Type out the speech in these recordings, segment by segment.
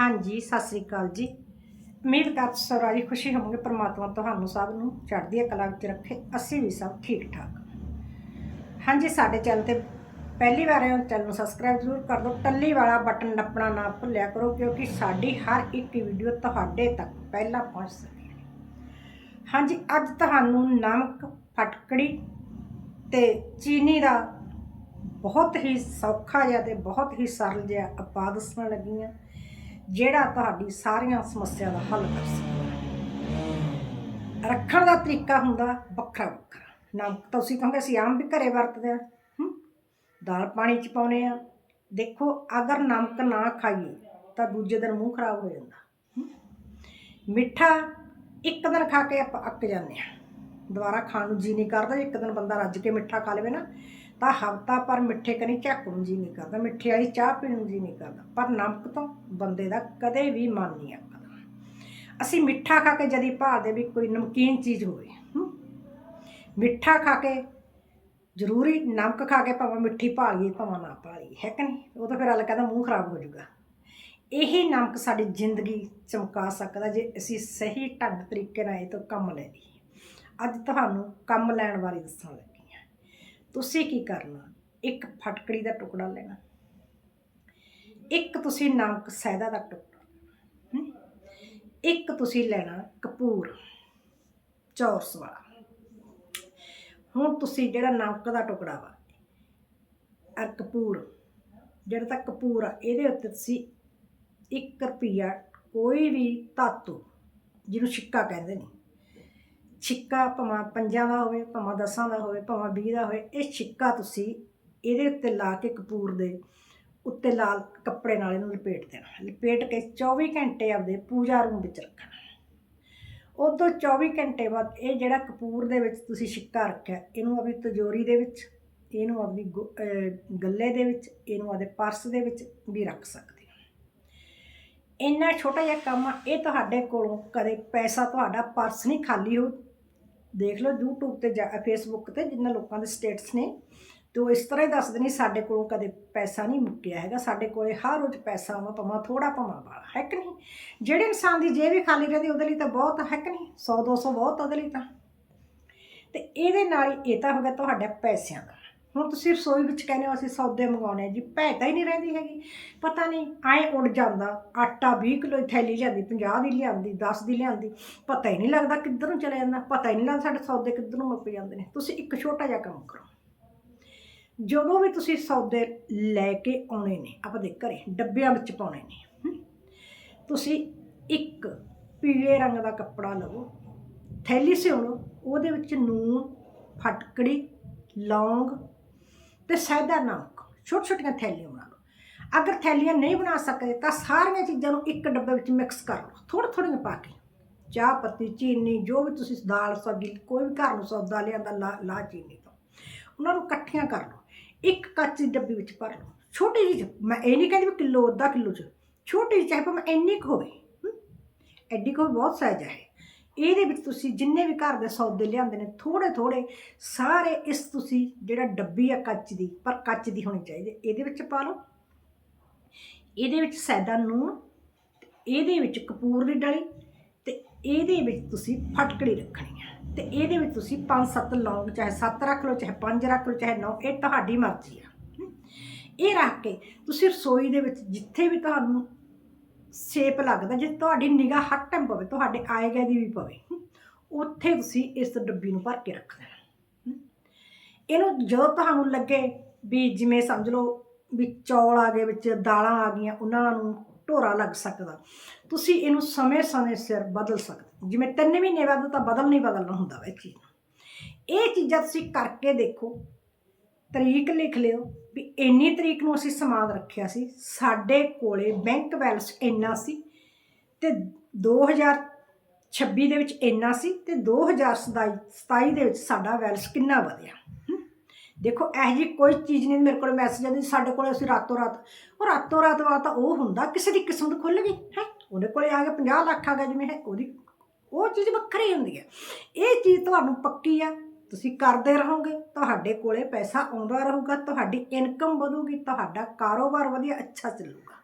ਹਾਂਜੀ, ਸਤਿ ਸ੍ਰੀ ਅਕਾਲ ਜੀ। ਉਮੀਦ ਕਰ ਸਰਾਰੀ ਖੁਸ਼ੀ ਹੋਵਾਂਗੇ, ਪ੍ਰਮਾਤਮਾ ਤੁਹਾਨੂੰ ਸਭ ਨੂੰ ਚੜ੍ਹਦੀ ਕਲਾ ਵਿੱਚ ਰੱਖੇ, ਅਸੀਂ ਵੀ ਸਭ ਠੀਕ ਠਾਕ ਹਾਂਜੀ, ਸਾਡੇ ਚੈਨਲ ਤੇ ਪਹਿਲੀ ਵਾਰ ਆਏ ਹੋ, ਚੈਨਲ ਨੂੰ ਸਬਸਕ੍ਰਾਈਬ ਜ਼ਰੂਰ ਕਰ ਦਿਓ। ਟੱਲੀ ਵਾਲਾ ਬਟਨ ਨੱਪਣਾ ਨਾ ਭੁੱਲਿਆ ਕਰੋ, ਕਿਉਂਕਿ ਸਾਡੀ ਹਰ ਇੱਕ ਵੀਡੀਓ ਤੁਹਾਡੇ ਤੱਕ ਪਹਿਲਾਂ ਪਹੁੰਚ ਸਕੇ ਹਾਂਜੀ, ਅੱਜ ਤੁਹਾਨੂੰ ਨਮਕ, ਫਟਕੜੀ ਤੇ ਚੀਨੀ ਦਾ ਬਹੁਤ ਹੀ ਸੌਖਾ ਜਿਹਾ ਤੇ ਬਹੁਤ ਹੀ ਸਰਲ ਜਿਹਾ ਉਪਾਅ ਦੱਸਣ ਲੱਗੀ ਹਾਂ ਜਿਹੜਾ ਤੁਹਾਡੀ ਸਾਰੀਆਂ ਸਮੱਸਿਆ ਦਾ ਹੱਲ ਕਰ ਸਕਦਾ ਰੱਖਣ ਦਾ ਤਰੀਕਾ ਹੁੰਦਾ ਵੱਖਰਾ ਵੱਖਰਾ। ਨਮਕ ਤਾਂ ਤੁਸੀਂ ਕਹੋਗੇ, ਅਸੀਂ ਆਮ ਵੀ ਘਰੇ ਵਰਤਦੇ ਆ ਦਾਲ ਪਾਣੀ ਚ ਪਾਉਨੇ ਆ ਦੇਖੋ, ਅਗਰ ਨਮਕ ਨਾ ਖਾਈਏ ਤਾਂ ਦੂਜੇ ਦਿਨ ਮੂੰਹ ਖਰਾਬ ਹੋ ਜਾਂਦਾ ਮਿੱਠਾ ਇੱਕ ਦਿਨ ਖਾ ਕੇ ਆਪਾਂ ਅੱਕ ਜਾਂਦੇ ਆ ਦੁਬਾਰਾ ਖਾਣ ਨੂੰ ਜੀ ਨਹੀਂ ਕਰਦਾ, ਇੱਕ ਦਿਨ ਬੰਦਾ ਰੱਜ ਕੇ ਮਿੱਠਾ ਖਾ ਲਵੇ ਨਾ। ਤਾਂ ਹਫਤਾ ਪਰ ਮਿੱਠੇ ਕਨੀ ਝੱਕ ਨੂੰ ਜੀ ਨਹੀਂ ਕਰਦਾ, ਮਿੱਠੇ ਵਾਲੀ ਚਾਹ ਪੀਣ ਨੂੰ ਜੀ ਨਹੀਂ ਕਰਦਾ। ਪਰ ਨਮਕ ਤੋਂ ਬੰਦੇ ਦਾ ਕਦੇ ਵੀ ਮਨ ਨਹੀਂ ਅੱਕਦਾ ਅਸੀਂ ਮਿੱਠਾ ਖਾ ਕੇ ਜਦੀ ਭਾਲਦੇ ਵੀ ਕੋਈ ਨਮਕੀਨ ਚੀਜ਼ ਹੋਵੇ ਮਿੱਠਾ ਖਾ ਕੇ ਜ਼ਰੂਰੀ ਨਮਕ ਖਾ ਕੇ ਭਾਵੇਂ ਮਿੱਠੀ ਭਾਲੀਏ, ਭਾਵੇਂ ਨਾ ਭਾਲੀਏ, ਹੈ ਕਿ ਨਹੀਂ? ਉਹ ਤਾਂ ਫਿਰ ਅਲ ਕਹਿੰਦਾ ਮੂੰਹ ਖਰਾਬ ਹੋ ਜਾਊਗਾ। ਇਹੀ ਨਮਕ ਸਾਡੀ ਜ਼ਿੰਦਗੀ ਚਮਕਾ ਸਕਦਾ ਜੇ ਅਸੀਂ ਸਹੀ ਢੰਗ ਤਰੀਕੇ ਨਾਲ ਇਹ ਤੋਂ ਕੰਮ ਲੈ ਲਈਏ। ਅੱਜ ਤੁਹਾਨੂੰ ਕੰਮ ਲੈਣ ਬਾਰੇ ਦੱਸਣ ਲੱਗੀ ਤੁਸੀਂ ਕੀ ਕਰਨਾ? ਇੱਕ ਫਟਕੜੀ ਦਾ ਟੁਕੜਾ ਲੈਣਾ। ਇੱਕ ਤੁਸੀਂ ਨਮਕ ਸੈਦਾ ਦਾ ਟੁਕੜਾ ਹਮ? ਇੱਕ ਤੁਸੀਂ ਲੈਣਾ ਕਪੂਰ, ਚੌਰਸ ਵਾਲਾ। ਹੁਣ ਤੁਸੀਂ ਜਿਹੜਾ ਨਮਕ ਦਾ ਟੁਕੜਾ ਵਾ ਆ ਕਪੂਰ, ਜਿਹੜਾ ਤਾਂ ਕਪੂਰ ਆ, ਇਹਦੇ ਉੱਤੇ ਤੁਸੀਂ 1 ਰੁਪਿਆ ਕੋਈ ਵੀ ਧਾਤੂ, ਜਿਹਨੂੰ ਛਿੱਕਾ ਕਹਿੰਦੇ ਨੇ ਛਿੱਕਾ ਭਾਵੇਂ ਪੰਜਾਂ ਦਾ ਹੋਵੇ, ਭਾਵੇਂ ਦਸਾਂ ਦਾ ਹੋਵੇ, ਭਾਵੇਂ 20 ਦਾ ਹੋਵੇ, ਇਹ ਛਿੱਕਾ ਤੁਸੀਂ ਇਹਦੇ ਉੱਤੇ ਲਾ ਕੇ ਕਪੂਰ ਦੇ ਉੱਤੇ ਲਾਲ ਕੱਪੜੇ ਨਾਲ ਇਹਨੂੰ ਲਪੇਟ ਦੇਣਾ। ਲਪੇਟ ਕੇ 24 ਘੰਟੇ ਆਪਦੇ ਪੂਜਾ ਰੂਮ ਵਿੱਚ ਰੱਖਣਾ। ਉਦੋਂ 24 ਘੰਟੇ ਬਾਅਦ ਇਹ ਜਿਹੜਾ ਕਪੂਰ ਦੇ ਵਿੱਚ ਤੁਸੀਂ ਛਿੱਕਾ ਰੱਖਿਆ, ਇਹਨੂੰ ਆਪਣੀ ਤਜੋਰੀ ਦੇ ਵਿੱਚ, ਇਹਨੂੰ ਆਪਣੀ ਗੁ- ਗੱਲੇ ਦੇ ਵਿੱਚ, ਇਹਨੂੰ ਆਪਦੇ ਪਰਸ ਦੇ ਵਿੱਚ ਵੀ ਰੱਖ ਸਕਦੇ ਹੋ। ਇੰਨਾ ਛੋਟਾ ਜਿਹਾ ਕੰਮ ਆ, ਇਹ ਤੁਹਾਡੇ ਕੋਲੋਂ ਕਦੇ ਪੈਸਾ ਤੁਹਾਡਾ ਪਰਸ ਨਹੀਂ ਖਾਲੀ ਹੋ ਦੇਖ ਲਓ YouTube ਤੇ ਜਾਂ Facebook ਤੇ ਜਿੰਨਾ ਲੋਕਾਂ ਦੇ ਸਟੇਟਸ ਨੇ, ਤੇ ਉਹ ਇਸ ਤਰ੍ਹਾਂ ਹੀ ਦੱਸਦੇ ਨੇ ਸਾਡੇ ਕੋਲੋਂ ਕਦੇ ਪੈਸਾ ਨਹੀਂ ਮੁੱਕਿਆ ਹੈਗਾ, ਸਾਡੇ ਕੋਲੇ ਹਰ ਰੋਜ਼ ਪੈਸਾ ਆਵਾ ਭਾਵੇਂ ਥੋੜਾ ਭਾਵੇਂ ਵਾਲਾ, ਹੈ ਕਿ ਨਹੀਂ? ਜਿਹੜੇ ਇਨਸਾਨ ਦੀ ਜੇਬ ਹੀ ਖਾਲੀ ਰਹਦੀ, ਉਹਦੇ ਲਈ ਤਾਂ ਬਹੁਤ, ਹੈ ਕਿ ਨਹੀਂ? 100 200 ਬਹੁਤ ਉਹਦੇ ਲਈ ਤਾਂ। ਤੇ ਇਹਦੇ ਨਾਲ ਇਹ ਤਾਂ ਹੋ ਗਿਆ ਤੁਹਾਡੇ ਪੈਸਿਆਂ ਦਾ। ਹੁਣ ਤੁਸੀਂ ਰਸੋਈ ਵਿੱਚ ਕਹਿੰਦੇ ਹੋ ਅਸੀਂ ਸੌਦੇ ਮੰਗਾਉਣੇ ਆ ਜੀ ਭੈਤਾ ਹੀ ਨਹੀਂ ਰਹਿੰਦੀ ਹੈਗੀ। ਪਤਾ ਨਹੀਂ, ਐ ਉੱਡ ਜਾਂਦਾ, ਆਟਾ 20 ਕਿਲੋ ਦੀ ਥੈਲੀ ਲਿਆਂਦੀ 50 ਦੀ ਲਿਆਂਦੀ 10 ਦੀ ਲਿਆਂਦੀ, ਪਤਾ ਹੀ ਨਹੀਂ ਲੱਗਦਾ ਕਿੱਧਰ ਨੂੰ ਚਲੇ ਜਾਂਦਾ, ਪਤਾ ਹੀ ਨਹੀਂ ਲੱਗਦਾ ਸਾਡੇ ਸੌਦੇ ਕਿੱਧਰ ਨੂੰ ਮੁੱਕ ਜਾਂਦੇ ਨੇ। ਤੁਸੀਂ ਇੱਕ ਛੋਟਾ ਜਿਹਾ ਕੰਮ ਕਰੋ। ਜਦੋਂ ਵੀ ਤੁਸੀਂ ਸੌਦੇ ਲੈ ਕੇ ਆਉਣੇ ਨੇ ਆਪਣੇ ਘਰੇ ਡੱਬਿਆਂ ਵਿੱਚ ਪਾਉਣੇ ਨੇ ਤੁਸੀਂ ਇੱਕ ਪੀਲੇ ਰੰਗ ਦਾ ਕੱਪੜਾ ਲਵੋ, ਥੈਲੀ ਸਿਉਣੋ, ਉਹਦੇ ਵਿੱਚ ਨੂਨ ਫਟਕੜੀ, ਲੌਂਗ ਤੇ ਸਹਿਦਾ ਨਾ ਛੋਟ ਛੋਟੀਆਂ ਥੈਲੀਆਂ ਬਣਾ ਲਓ। ਅਗਰ ਥੈਲੀਆਂ ਨਹੀਂ ਬਣਾ ਸਕਦੇ ਤਾਂ ਸਾਰੀਆਂ ਚੀਜ਼ਾਂ ਨੂੰ ਇੱਕ ਡੱਬੇ ਵਿੱਚ ਮਿਕਸ ਕਰ ਲਓ ਥੋੜ੍ਹਾ ਥੋੜ੍ਹੀਆਂ ਪਾ ਕੇ। ਚਾਹ ਪੱਤੀ, ਚੀਨੀ, ਜੋ ਵੀ ਤੁਸੀਂ ਦਾਲ ਸਬਜ਼ੀ, ਕੋਈ ਵੀ ਘਰ ਨੂੰ ਸੌਦਾ ਲਿਆਂਦਾ, ਲਾ ਲਾ ਚੀਨੀ ਤੋਂ, ਉਹਨਾਂ ਨੂੰ ਇਕੱਠੀਆਂ ਕਰ ਲਓ। ਇੱਕ ਕੱਚੀ ਡੱਬੀ ਵਿੱਚ ਭਰ ਲਓ। ਛੋਟੀ ਜਿਹੀ ਮੈਂ ਇਹ ਨਹੀਂ ਕਹਿੰਦੀ ਵੀ ਕਿਲੋ, ਅੱਧਾ ਕਿਲੋ ਚ, ਛੋਟੀ ਜਿਹੀ, ਚਾਹੇ ਭਾਵੇਂ ਇੰਨੀ ਕੁ ਹੋਵੇ ਐਡੀ ਕੁ ਬਹੁਤ ਸਾਈਜ਼ ਹੈ ਇਹਦੇ ਵਿੱਚ ਤੁਸੀਂ ਜਿੰਨੇ ਵੀ ਘਰ ਦੇ ਸੌਦੇ ਲਿਆਂਦੇ ਨੇ ਥੋੜੇ ਥੋੜੇ ਸਾਰੇ ਇਸ ਤੁਸੀਂ ਜਿਹੜਾ ਡੱਬੀ ਆ ਕੱਚ ਦੀ, ਪਰ ਕੱਚ ਦੀ ਹੋਣੀ ਚਾਹੀਦੀ। ਇਹਦੇ ਵਿੱਚ ਪਾ ਲਓ। ਇਹਦੇ ਵਿੱਚ ਸੈਦਾ ਨੂਣ, ਤੇ ਇਹਦੇ ਵਿੱਚ ਕਪੂਰ ਦੀ ਡਲੀ, ਤੇ ਇਹਦੇ ਵਿੱਚ ਤੁਸੀਂ ਫਟਕੜੀ ਰੱਖਣੀ ਹੈ ਤੇ ਇਹਦੇ ਵਿੱਚ ਤੁਸੀਂ 5-7 ਲੌਂਗ, ਚਾਹੇ 7 ਰੱਖ ਲਓ, ਚਾਹੇ 5 ਰੱਖ ਲਓ, ਚਾਹੇ 9 ਇਹ ਤੁਹਾਡੀ ਮਰਜ਼ੀ ਆ। ਇਹ ਰੱਖ ਕੇ ਤੁਸੀਂ ਰਸੋਈ ਦੇ ਵਿੱਚ ਜਿੱਥੇ ਵੀ ਤੁਹਾਨੂੰ ਸ਼ੇਪ ਲੱਗਦਾ, ਜੇ ਤੁਹਾਡੀ ਨਿਗਾਹ ਹਰ ਟਾਈਮ ਪਵੇ, ਤੁਹਾਡੇ ਆਏ ਗਏ ਦੀ ਵੀ ਪਵੇ ਉੱਥੇ ਤੁਸੀਂ ਇਸ ਡੱਬੀ ਨੂੰ ਭਰ ਕੇ ਰੱਖ ਦੇਣਾ ਇਹਨੂੰ ਜਦੋਂ ਤੁਹਾਨੂੰ ਲੱਗੇ ਵੀ ਜਿਵੇਂ ਸਮਝ ਲਓ ਵੀ ਚੌਲ ਆ ਗਏ ਵਿੱਚ, ਦਾਲਾਂ ਆ ਗਈਆਂ, ਉਹਨਾਂ ਨੂੰ ਢੋਰਾ ਲੱਗ ਸਕਦਾ, ਤੁਸੀਂ ਇਹਨੂੰ ਸਮੇਂ-ਸਮੇਂ ਸਿਰ ਬਦਲ ਸਕਦੇ ਜਿਵੇਂ ਤਿੰਨ ਮਹੀਨੇ ਬਾਅਦ ਤਾਂ ਬਦਲ ਨਹੀਂ ਬਦਲਣਾ ਹੁੰਦਾ ਵਾ ਇਹ ਚੀਜ਼ ਨੂੰ। ਇਹ ਚੀਜ਼ਾਂ ਤੁਸੀਂ ਕਰਕੇ ਦੇਖੋ, ਤਰੀਕ ਲਿਖ ਲਿਓ ਵੀ ਇੰਨੀ ਤਰੀਕ ਨੂੰ ਅਸੀਂ ਸਮਾਨ ਰੱਖਿਆ ਸੀ, ਸਾਡੇ ਕੋਲੇ ਬੈਂਕ ਬੈਲੈਂਸ ਇੰਨਾ ਸੀ ਤੇ 2026 ਦੇ ਵਿੱਚ ਇੰਨਾ ਸੀ ਤੇ 2027 27 ਦੇ ਵਿੱਚ ਸਾਡਾ ਬੈਲੈਂਸ ਕਿੰਨਾ ਵਧਿਆ। ਦੇਖੋ, ਇਹ ਜੀ ਕੋਈ ਚੀਜ਼ ਨਹੀਂ ਮੇਰੇ ਕੋਲ ਮੈਸੇਜ ਆਉਂਦੀ, ਸਾਡੇ ਕੋਲ ਅਸੀਂ ਰਾਤੋਂ ਰਾਤ, ਉਹ ਰਾਤੋਂ ਰਾਤ ਵਾਲਾ ਤਾਂ ਉਹ ਹੁੰਦਾ, ਕਿਸੇ ਦੀ ਕਿਸਮਤ ਖੁੱਲ ਗਈ, ਹੈ? ਉਹਦੇ ਕੋਲੇ ਆ ਗਿਆ 50 ਲੱਖ ਆ ਗਿਆ ਜਿਵੇਂ ਹੈ ਉਹਦੀ, ਉਹ ਚੀਜ਼ ਵੱਖਰੀ ਹੁੰਦੀ ਹੈ। ਇਹ ਚੀਜ਼ ਤੁਹਾਨੂੰ ਪੱਕੀ ਆ ਤੁਸੀਂ ਕਰਦੇ ਰਹੋਗੇ, ਤੁਹਾਡੇ ਕੋਲੇ ਪੈਸਾ ਆਉਂਦਾ ਰਹੂਗਾ, ਤੁਹਾਡੀ ਇਨਕਮ ਵਧੂਗੀ, ਤੁਹਾਡਾ ਕਾਰੋਬਾਰ ਵਧੀਆ, ਅੱਛਾ ਚੱਲੂਗਾ।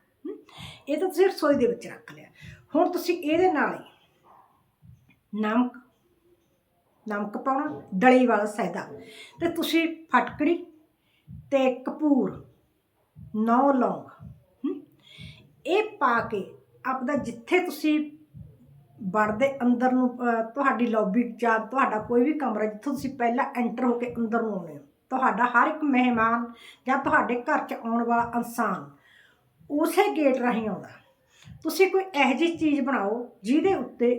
ਇਹ ਤਾਂ ਤੁਸੀਂ ਰਸੋਈ ਦੇ ਵਿੱਚ ਰੱਖ ਲਿਆ। ਹੁਣ ਤੁਸੀਂ ਇਹਦੇ ਨਾਲ ਹੀ ਨਮਕ ਨਮਕ ਪਾਉਣਾ ਡਲੀ ਵਾਲਾ ਸੈਦਾ। ਤੇ ਤੁਸੀਂ ਫਟਕੜੀ ਤੇ ਕਪੂਰ, ਨੌ ਲੌਂਗ। ਇਹ ਪਾ ਕੇ ਆਪਦਾ ਜਿੱਥੇ ਤੁਸੀਂ ਵੜਦੇ ਅੰਦਰ ਨੂੰ ਤੁਹਾਡੀ ਲੌਬੀ ਜਾਂ ਤੁਹਾਡਾ ਕੋਈ ਵੀ ਕਮਰਾ ਜਿੱਥੋਂ ਤੁਸੀਂ ਪਹਿਲਾਂ ਐਂਟਰ ਹੋ ਕੇ ਅੰਦਰ ਨੂੰ ਆਉਣੇ ਹੋ। ਤੁਹਾਡਾ ਹਰ ਇੱਕ ਮਹਿਮਾਨ ਜਾਂ ਤੁਹਾਡੇ ਘਰ 'ਚ ਆਉਣ ਵਾਲਾ ਇਨਸਾਨ ਉਸੇ ਗੇਟ ਰਾਹੀਂ ਆਉਂਦਾ। ਤੁਸੀਂ ਕੋਈ ਇਹੋ ਜਿਹੀ ਚੀਜ਼ ਬਣਾਓ ਜਿਹਦੇ ਉੱਤੇ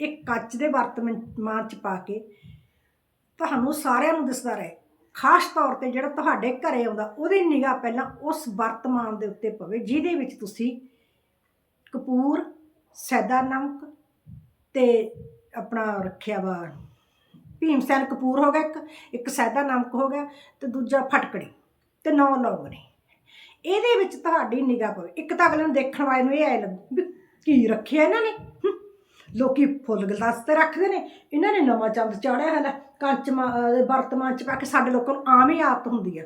ਇੱਕ ਕੱਚ ਦੇ ਵਰਤਮਾਨ 'ਚ ਪਾ ਕੇ ਤੁਹਾਨੂੰ ਸਾਰਿਆਂ ਨੂੰ ਦਿਸਦਾ ਰਹੇ। ਖਾਸ ਤੌਰ ਤੇ ਜਿਹੜਾ ਤੁਹਾਡੇ ਘਰੇ ਆਉਂਦਾ, ਉਹਦੀ ਨਿਗਾਹ ਪਹਿਲਾਂ ਉਸ ਵਰਤਮਾਨ ਦੇ ਉੱਤੇ ਪਵੇ ਜਿਹਦੇ ਵਿੱਚ ਤੁਸੀਂ ਕਪੂਰ ਸੈਦਾ ਨਮਕ ਤੇ ਆਪਣਾ ਰੱਖਿਆ ਵਾ ਭੀਮਸੈਨ ਕਪੂਰ ਹੋ ਗਿਆ ਇੱਕ ਇੱਕ ਸੈਦਾ ਨਮਕ ਹੋ ਗਿਆ ਤੇ ਦੂਜਾ ਫਟਕੜੀ ਤੇ ਨੌ ਲੌਂਗ ਨੇ ਇਹਦੇ ਵਿੱਚ ਤੁਹਾਡੀ ਨਿਗਾਹ ਪਵੇ। ਇੱਕ ਤਾਂ ਅਗਲੇ ਨੂੰ ਦੇਖਣ ਵਾਲੇ ਨੂੰ ਇਹ ਐ ਲੱਗੂ ਵੀ ਕੀ ਰੱਖਿਆ ਇਹਨਾਂ ਨੇ ਹਮ, ਲੋਕੀ ਫੁੱਲ ਗਲਾਸਤੇ ਰੱਖਦੇ ਨੇ ਇਹਨਾਂ ਨੇ ਨਵਾਂ ਚੰਦ ਚਾੜਿਆ ਹੈ ਕੰਚ ਮਾ- ਵਰਤਮਾਨ ਚ ਪਾ ਕੇ ਸਾਡੇ ਲੋਕਾਂ ਨੂੰ ਆਮ ਹੀ ਆਦਤ ਹੁੰਦੀ ਆ।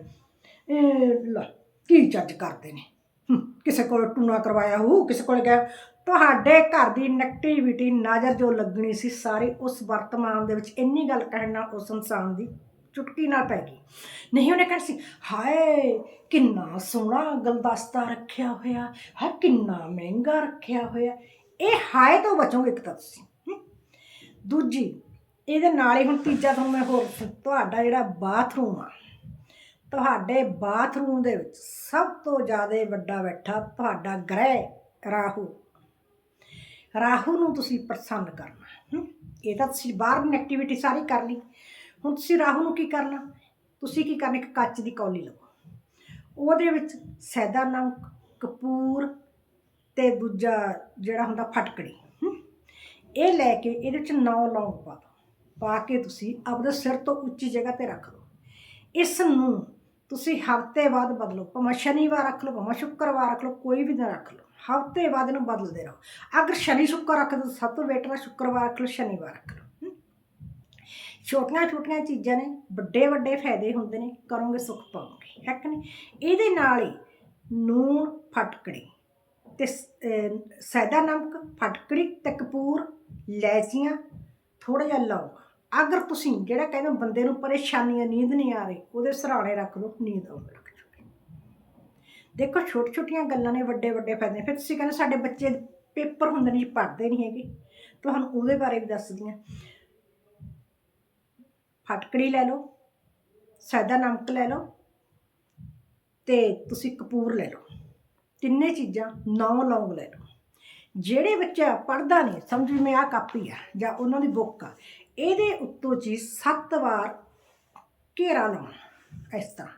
ਇਹ ਲੈ ਕੀ ਚੱਜ ਕਰਦੇ ਨੇ। ਹਮ, ਕਿਸੇ ਕੋਲ ਟੂਣਾ ਕਰਵਾਇਆ ਹੋ ਕਿਸੇ ਕੋਲ ਗਿਆ। ਤੁਹਾਡੇ ਘਰ ਦੀ ਨੈਗੇਟਿਵਿਟੀ ਨਜ਼ਰ ਜੋ ਲੱਗਣੀ ਸੀ ਸਾਰੀ ਉਸ ਵਰਤਮਾਨ ਦੇ ਵਿੱਚ ਇੰਨੀ ਗੱਲ ਕਹਿਣ ਨਾਲ ਉਸ ਇਨਸਾਨ ਦੀ ਚੁਟਕੀ ਨਾਲ ਪੈ ਗਈ। ਨਹੀਂ ਉਹਨੇ ਕਹਿਣਾ ਸੀ ਹਾਏ ਕਿੰਨਾ ਸੋਹਣਾ ਗਲਦਸਤਾ ਰੱਖਿਆ ਹੋਇਆ ਹੈ ਕਿੰਨਾ ਮਹਿੰਗਾ ਰੱਖਿਆ ਹੋਇਆ। ਇਹ ਹਾਏ ਤੋਂ ਬਚੋਗੇ ਇੱਕ ਤਾਂ ਤੁਸੀਂ ਹਮ। ਦੂਜੀ ਇਹਦੇ ਨਾਲ ਹੀ ਹੁਣ ਤੀਜਾ ਤੁਹਾਨੂੰ ਮੈਂ ਹੋਰ ਤੁਹਾਡਾ ਜਿਹੜਾ ਬਾਥਰੂਮ ਆ ਤੁਹਾਡੇ ਬਾਥਰੂਮ ਦੇ ਵਿੱਚ ਸਭ ਤੋਂ ਜ਼ਿਆਦਾ ਵੱਡਾ ਬੈਠਾ ਤੁਹਾਡਾ ਗ੍ਰਹਿ, ਰਾਹੂ। ਰਾਹੂ ਨੂੰ ਤੁਸੀਂ ਪ੍ਰਸੰਨ ਕਰਨਾ ਇਹ ਤਾਂ ਤੁਸੀਂ ਬਾਹਰ ਦੀ ਐਕਟੀਵਿਟੀ ਸਾਰੀ ਕਰ ਲਈ। ਹੁਣ ਤੁਸੀਂ ਰਾਹੂ ਨੂੰ ਕੀ ਕਰਨਾ? ਤੁਸੀਂ ਕੀ ਕਰਨਾ? ਇੱਕ ਕੱਚ ਦੀ ਕੌਲੀ ਲਵੋ। ਉਹਦੇ ਵਿੱਚ ਸੈਦਾ ਨਮਕ, ਕਪੂਰ ਤੇ ਦੂਜਾ ਜਿਹੜਾ ਹੁੰਦਾ ਫਟਕੜੀ ਇਹ ਲੈ ਕੇ ਇਹਦੇ ਵਿੱਚ ਨੌ ਲੌਂਗ ਪਾ ਦਿਓ। ਪਾ ਕੇ ਤੁਸੀਂ ਆਪਦੇ ਸਿਰ ਤੋਂ ਉੱਚੀ ਜਗ੍ਹਾ ਤੇ ਰੱਖ ਲਓ ਇਸ ਨੂੰ ਤੁਸੀਂ ਹਫ਼ਤੇ ਬਾਅਦ ਬਦਲੋ, ਭਾਵੇਂ ਸ਼ਨੀਵਾਰ ਰੱਖ ਲਓ, ਭਾਵੇਂ ਸ਼ੁੱਕਰਵਾਰ ਰੱਖ ਲਓ, ਕੋਈ ਵੀ ਦਿਨ ਰੱਖ ਲਓ, ਹਫ਼ਤੇ ਬਾਅਦ ਇਹਨੂੰ ਬਦਲਦੇ ਰਹੋ। ਅਗਰ ਸ਼ਨੀ ਸ਼ੁੱਕਰ ਰੱਖ ਦੋ ਸਭ ਤੋਂ ਬੈਟਰ ਹੈ ਸ਼ੁੱਕਰਵਾਰ ਰੱਖ ਲਓ, ਸ਼ਨੀਵਾਰ ਰੱਖ ਲਓ ਛੋਟੀਆਂ ਛੋਟੀਆਂ ਚੀਜ਼ਾਂ ਨੇ, ਵੱਡੇ ਵੱਡੇ ਫਾਇਦੇ ਹੁੰਦੇ ਨੇ, ਕਰੋਗੇ ਸੁੱਖ ਪਾਓਗੇ, ਹੈ ਕਿ ਨਹੀਂ? ਇਹਦੇ ਨਾਲ ਹੀ ਨੂਣ ਫਟਕੜੀ ਤੇ ਸੈਦਾ ਨਮਕ, ਫਟਕੜੀ ਤੇ ਕਪੂਰ ਲੈਚੀਆਂ ਥੋੜਾ ਜਿਹਾ ਲੌਂਗ ਅਗਰ ਤੁਸੀਂ ਜਿਹੜਾ ਕਹਿੰਦੇ ਬੰਦੇ ਨੂੰ ਪਰੇਸ਼ਾਨੀਆਂ, ਨੀਂਦ ਨਹੀਂ ਆ ਰਹੀ, ਉਹਦੇ ਸਰਾਣੇ ਰੱਖ ਲਓ ਨੀਂਦ ਆਉਣ ਲੱਗ ਜੂਗੀ ਦੇਖੋ ਛੋਟੀ ਛੋਟੀਆਂ ਗੱਲਾਂ ਨੇ ਵੱਡੇ ਵੱਡੇ ਫਾਇਦੇ ਫਿਰ ਤੁਸੀਂ ਕਹਿੰਦੇ ਸਾਡੇ ਬੱਚੇ ਪੇਪਰ ਹੁੰਦੇ ਨੇ ਪੜ੍ਹਦੇ ਨਹੀਂ ਹੈਗੇ। ਤੁਹਾਨੂੰ ਉਹਦੇ ਬਾਰੇ ਵੀ ਦੱਸਦੀ ਹਾਂ। ਫਟਕੜੀ ਲੈ ਲਓ, ਸਾਦਾ ਨਮਕ ਲੈ ਲਓ ਤੇ ਤੁਸੀਂ ਕਪੂਰ ਲੈ ਲਓ। ਤਿੰਨੇ ਚੀਜ਼ਾਂ ਨੌ ਲੌਂਗ ਲੈ ਲਓ। ਜਿਹੜੇ ਬੱਚਾ ਪੜਦਾ ਨਹੀਂ, ਸਮਝ ਮੈਂ ਆ ਕਾਪੀ ਆ ਜਾਂ ਉਹਨਾਂ ਦੀ ਬੁੱਕ ਆ ਇਹਦੇ ਉੱਤੋਂ ਜੀ ਸੱਤ ਵਾਰ ਘੇਰਾ ਲਾਉਣਾ, ਇਸ ਤਰ੍ਹਾਂ।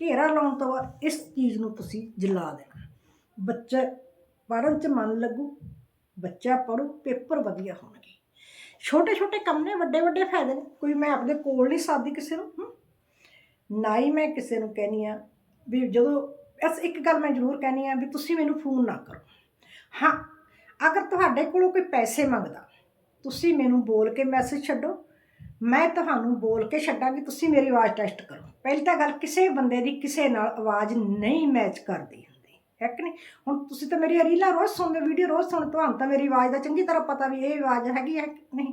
ਘੇਰਾ ਲਾਉਣ ਤੋਂ ਬਾਅਦ ਇਸ ਚੀਜ਼ ਨੂੰ ਤੁਸੀਂ ਜਲਾ ਦੇਣਾ। ਬੱਚਾ, ਪੜ੍ਹਨ 'ਚ ਮਨ ਲੱਗੂ, ਬੱਚਾ ਪੜੂ ਪੇਪਰ ਵਧੀਆ ਹੋਣਗੇ। ਛੋਟੇ ਛੋਟੇ ਕੰਮ ਨੇ ਵੱਡੇ ਵੱਡੇ ਫਾਇਦੇ ਨੇ। ਕੋਈ ਮੈਂ ਆਪਣੇ ਕੋਲ ਨਹੀਂ ਸਾਦੀ ਕਿਸੇ ਨੂੰ ਨਾ ਹੀ ਮੈਂ ਕਿਸੇ ਨੂੰ ਕਹਿਨੀ ਆ ਵੀ ਜਦੋਂ, ਬਸ ਇੱਕ ਗੱਲ ਮੈਂ ਜ਼ਰੂਰ ਕਹਿਨੀ ਆ ਵੀ ਤੁਸੀਂ ਮੈਨੂੰ ਫੋਨ ਨਾ ਕਰੋ। ਹਾਂ, ਅਗਰ ਤੁਹਾਡੇ ਕੋਲੋਂ ਕੋਈ ਪੈਸੇ ਮੰਗਦਾ ਤੁਸੀਂ ਮੈਨੂੰ ਬੋਲ ਕੇ ਮੈਸੇਜ ਛੱਡੋ। ਮੈਂ ਤੁਹਾਨੂੰ ਬੋਲ ਕੇ ਛੱਡਾਂਗੀ, ਤੁਸੀਂ ਮੇਰੀ ਆਵਾਜ਼ ਟੈਸਟ ਕਰੋ। ਪਹਿਲੀ ਤਾਂ ਗੱਲ, ਕਿਸੇ ਬੰਦੇ ਦੀ ਕਿਸੇ ਨਾਲ ਆਵਾਜ਼ ਨਹੀਂ ਮੈਚ ਕਰਦੀ ਹੁੰਦੀ, ਹੈ ਕਿ ਨਹੀਂ? ਹੁਣ ਤੁਸੀਂ ਤਾਂ ਮੇਰੀ ਰੀਲਾਂ ਰੋਜ਼ ਸੁਣਦੇ ਵੀਡੀਓ ਰੋਜ਼ ਸੁਣ ਤੁਹਾਨੂੰ ਤਾਂ ਮੇਰੀ ਆਵਾਜ਼ ਦਾ ਚੰਗੀ ਤਰ੍ਹਾਂ ਪਤਾ ਵੀ ਇਹ ਆਵਾਜ਼ ਹੈਗੀ ਹੈ ਕਿ ਨਹੀਂ।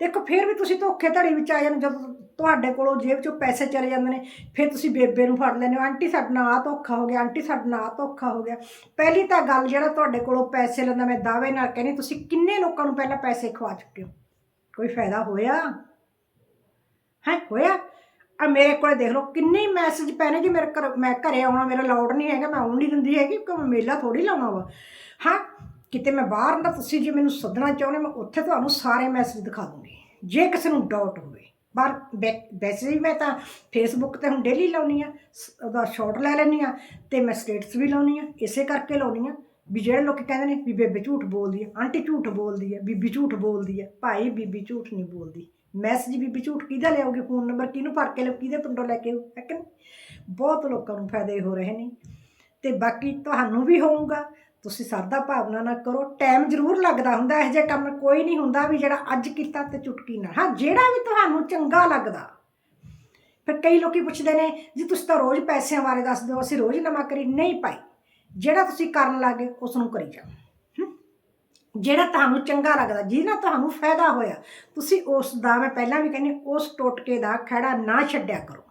ਦੇਖੋ, ਫਿਰ ਵੀ ਤੁਸੀਂ ਧੋਖੇ ਧੜੀ ਵਿੱਚ ਆ ਜਾਂਦੇ ਜਦੋਂ ਤੁਹਾਡੇ ਕੋਲੋਂ ਜੇਬ ਚੋਂ ਪੈਸੇ ਚਲੇ ਜਾਂਦੇ ਨੇ, ਫਿਰ ਤੁਸੀਂ ਬੇਬੇ ਨੂੰ ਫੜ ਲੈਂਦੇ ਹੋ। ਆਂਟੀ, ਸਾਡੇ ਨਾਲ ਆਹ ਧੋਖਾ ਹੋ ਗਿਆ, ਆਂਟੀ, ਸਾਡੇ ਨਾਲ ਆਹ ਧੋਖਾ ਹੋ ਗਿਆ। ਪਹਿਲੀ ਤਾਂ ਗੱਲ ਜਿਹੜਾ ਤੁਹਾਡੇ ਕੋਲੋਂ ਪੈਸੇ ਲੈਂਦਾ, ਮੈਂ ਦਾਅਵੇ ਨਾਲ ਕਹਿੰਦੀ, ਤੁਸੀਂ ਕਿੰਨੇ ਲੋਕਾਂ ਨੂੰ ਪਹਿਲਾਂ ਪੈਸੇ ਖਵਾ ਚੁੱਕੇ ਹੋ? ਕੋਈ ਫਾਇਦਾ ਹੋਇਆ? ਹੈ, ਹੋਇਆ? ਆ ਮੇਰੇ ਕੋਲੇ ਦੇਖ ਲਓ, ਕਿੰਨੇ ਮੈਸੇਜ ਪੈਣੇ ਜੀ ਮੇਰੇ ਘਰ, ਮੈਂ ਘਰੇ ਆਉਣਾ, ਮੇਰਾ ਲਾਉਡ ਨਹੀਂ ਹੈਗਾ, ਮੈਂ ਆਉਣ ਨਹੀਂ ਦਿੰਦੀ ਹੈਗੀ ਕਿ ਮੇਲਾ ਥੋੜੀ ਲਾਉਣਾ ਵਾ। ਹਾਂ ਕਿਤੇ ਮੈਂ ਬਾਹਰ ਨਾ ਤੁਸੀਂ ਜੇ ਮੈਨੂੰ ਸੱਦਣਾ ਚਾਹੁੰਦੇ ਮੈਂ ਉੱਥੇ ਤੁਹਾਨੂੰ ਸਾਰੇ ਮੈਸੇਜ ਦਿਖਾ ਦੂੰਗੀ। ਜੇ ਕਿਸੇ ਨੂੰ ਡਾਊਟ ਹੋਵੇ ਬਾਹਰ ਵੈ- ਵੈਸੇ ਵੀ ਮੈਂ ਤਾਂ ਫੇਸਬੁੱਕ ਤੇ ਹੁਣ ਡੇਲੀ ਲਾਉਣੀ ਆ ਸ- ਉਹਦਾ ਸ਼ਾਰਟ ਲੈ ਲੈਂਦੀ ਆ ਤੇ ਮੈਂ ਸਟੇਟਸ ਵੀ ਲਾਉਣੀ ਆ ਇਸੇ ਕਰਕੇ ਲਾਉਣੀ ਆ ਵੀ ਜਿਹੜੇ ਲੋਕ ਕਹਿੰਦੇ ਨੇ ਵੀ ਬੇਬੇ ਝੂਠ ਬੋਲਦੀ ਆ ਆਂਟੀ ਝੂਠ ਬੋਲਦੀ ਆ ਬੀਬੀ ਝੂਠ ਬੋਲਦੀ ਆ ਭਾਈ ਬੀਬੀ ਝੂਠ ਨਹੀਂ ਬੋਲਦੀ। ਮੈਸੇਜ ਬੀਬੀ ਝੂਠ ਕਿਹਦਾ ਲਿਆਓਗੇ ਫੋਨ ਨੰਬਰ ਕਿਹਨੂੰ ਫੜ ਕੇ ਲਿਆਓ ਕਿਹਦੇ ਪਿੰਡੋਂ ਲੈ ਕੇ ਆਓ ਹੈ ਕਿ ਨਹੀਂ? ਬਹੁਤ ਲੋਕਾਂ ਨੂੰ ਫਾਇਦੇ ਹੋ ਰਹੇ ਨੇ। ਤੇ ਬਾਕੀ ਤੁਹਾਨੂੰ ਵੀ ਹੋਊਗਾ ਤੁਸੀਂ ਸਰਦਾ ਭਾਵਨਾ ਨਾ ਕਰੋ। ਟਾਈਮ ਜ਼ਰੂਰ ਲੱਗਦਾ ਹੁੰਦਾ, ਇਹੋ ਜਿਹਾ ਕੰਮ ਕੋਈ ਨਹੀਂ ਹੁੰਦਾ ਵੀ ਜਿਹੜਾ ਅੱਜ ਕੀਤਾ ਤੇ ਚੁਟਕੀ ਨਾਲ। ਹਾਂ, ਜਿਹੜਾ ਵੀ ਤੁਹਾਨੂੰ ਚੰਗਾ ਲੱਗਦਾ। ਫਿਰ ਕਈ ਲੋਕੀ ਪੁੱਛਦੇ ਨੇ, ਜੀ ਤੁਸੀਂ ਤਾਂ ਰੋਜ਼ ਪੈਸਿਆਂ ਬਾਰੇ ਦੱਸਦੇ ਹੋ ਅਸੀਂ ਰੋਜ਼ ਨਵਾਂ ਕਰੀ। ਨਹੀਂ ਪਾਈ ਜਿਹੜਾ ਤੁਸੀਂ ਕਰਨ ਲੱਗੇ ਉਸ ਨੂੰ ਕਰੀ ਜਾਓ। ਜਿਹੜਾ ਤੁਹਾਨੂੰ ਚੰਗਾ ਲੱਗਦਾ, ਜਿਹਦੇ ਤੁਹਾਨੂੰ ਫਾਇਦਾ ਹੋਇਆ, ਤੁਸੀਂ ਉਸ ਦਾ, ਮੈਂ ਪਹਿਲਾਂ ਵੀ ਕਹਿੰਦੀ ਉਸ ਟੋਟਕੇ ਦਾ ਖੜਾ ਨਾ ਛੱਡਿਆ ਕਰੋ।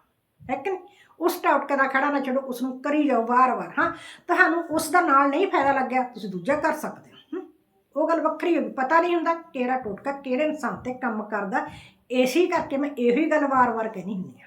ਹੈ ਕਿ ਉਸ ਟਾਟਕੇ ਦਾ ਖੜਾ ਨਾ ਛੱਡੋ ਉਸ ਨੂੰ ਕਰੀ ਜਾਓ ਵਾਰ-ਵਾਰ, ਹਾਂ। ਤੁਹਾਨੂੰ ਉਸ ਦਾ ਨਾਲ ਨਹੀਂ ਫਾਇਦਾ ਲੱਗਿਆ, ਤੁਸੀਂ ਦੂਜਾ ਕਰ ਸਕਦੇ ਹੋ ਉਹ ਗੱਲ ਵੱਖਰੀ ਹੋ ਗਈ, ਪਤਾ ਨਹੀਂ ਹੁੰਦਾ ਕਿਹੜਾ ਟੋਟਕਾ ਕਿਹੜੇ ਇਨਸਾਨ ਤੇ ਕੰਮ ਕਰਦਾ। ਇਸੇ ਕਰਕੇ ਮੈਂ ਇਹੋ ਹੀ ਗੱਲ ਵਾਰ-ਵਾਰ ਕਹਿੰਦੀ ਹੁੰਦੀ ਹਾਂ।